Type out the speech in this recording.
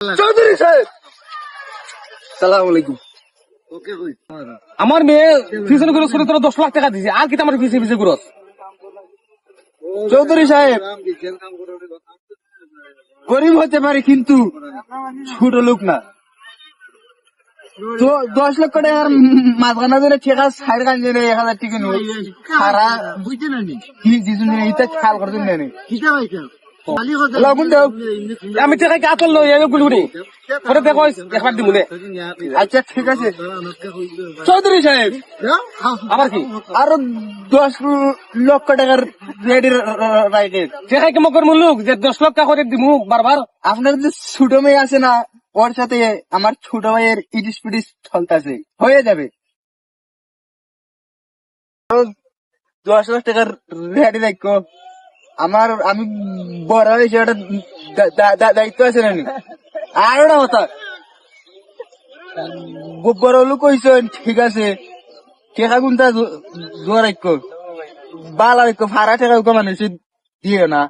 চৌধুরী সাহেব। সালাম আলাইকুম। আমার মেয়ে ফিউশন করে করে তোরা দশ লাখ টাকা দিছে আর কি আমার ফিসে ফিসে করস চৌধুরী সাহেব। গরিব হতে পারে কিন্তু ছোট লোক না। তো দশ লক্ষ টাকার মাঝখানা ধরে ঠিকা সাইড কান জেনে এক হাজার টিকে নই সারা কি দিছুন এটা খেয়াল করছেন না দাও আমি কে আতল লই গুলগুড়ি ওরে দেখো একবার নে আচ্ছা ঠিক আছে। চৌধুরী সাহেব আবার কি? আরও দশ লক্ষ টাকার রেডি রাইটের টাকা কি মকর মুলুক যে দশ টাকা করে দিমু বারবার। আপনার যে ছোট মেয়ে আছে না ওর সাথে আমার ছোট ভাইয়ের ইটিস পিটিস চলতেছে। হয়ে যাবে। দশ লাখ টাকার রেডি রাখো আমার, আমি বড় হয়েছে, একটা দায়িত্ব আছে না নি? আর ওটা কথা। বড় লোক হয়েছেন ঠিক আছে। টেকা গুনটা জোয়ার রাখো বালা ফারা ভাড়া টেকা মানুষ দিও না।